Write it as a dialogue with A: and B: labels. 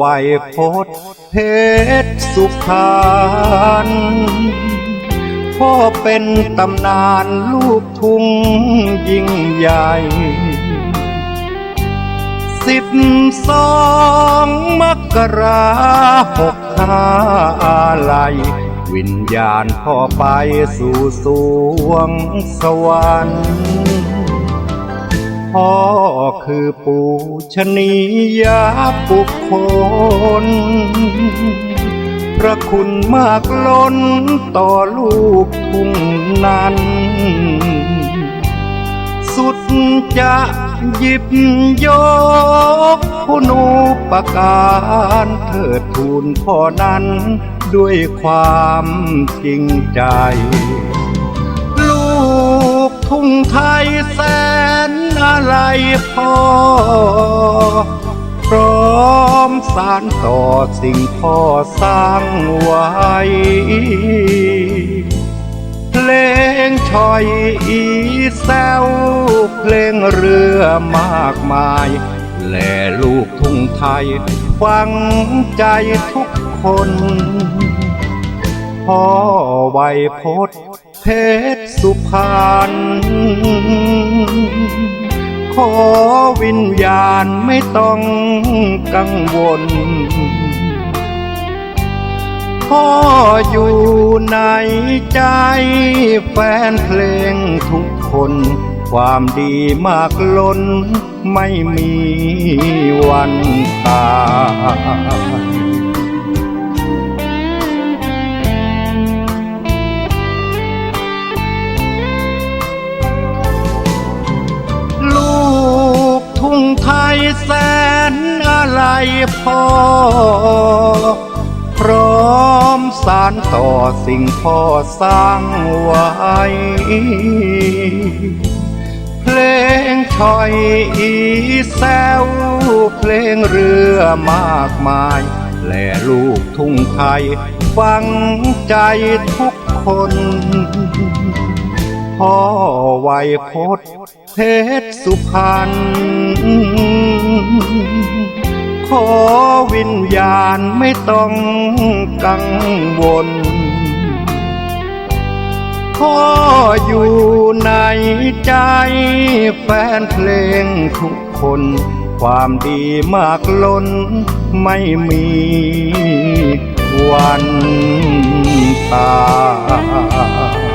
A: วยพจน์เพชรสุพรรณพ่อเป็นตำนานลูกทุ่งยิ่งใหญ่ สิบสองมกราหกห้าอาลัยวิญญาณพ่อไปสู่สวงสวรรค์ พ่อคือปูชนียบุคคล พระคุณมากล้นต่อลูกทุ่งนั้น สุดจะหยิบยกคุณูปการเถิดทูลพ่อนั้นด้วยความจริงใจ ลูกทุ่งไทยแส พ่อ พร้อมสารต่อสิ่งพ่อสร้างไว้ เพลงชอยอีแซวเพลงเรือมากมาย แลลูกทุ่งไทย ฟังใจทุกคนพ่อไวยพจน์เพชรสุพรรณ อวิญญาณไม่ต้องกังวล พ่ออยู่ในใจแฟนเพลงทุกคน ความดีมากล้นไม่มีวันตาย พ่อ พร้อมสารต่อสิ่งพ่อสร้างไว้ เพลงชอยอีแซวเพลงเรือมากมาย และลูกทุ่งไทย ฟังใจทุกคนพ่อไวยพจน์เพชรสุพรรณ ขอวิญญาณไม่ต้องกังวลพ่ออยู่ในใจแฟนเพลงทุกคน ความดีมากล้นไม่มีวันตาย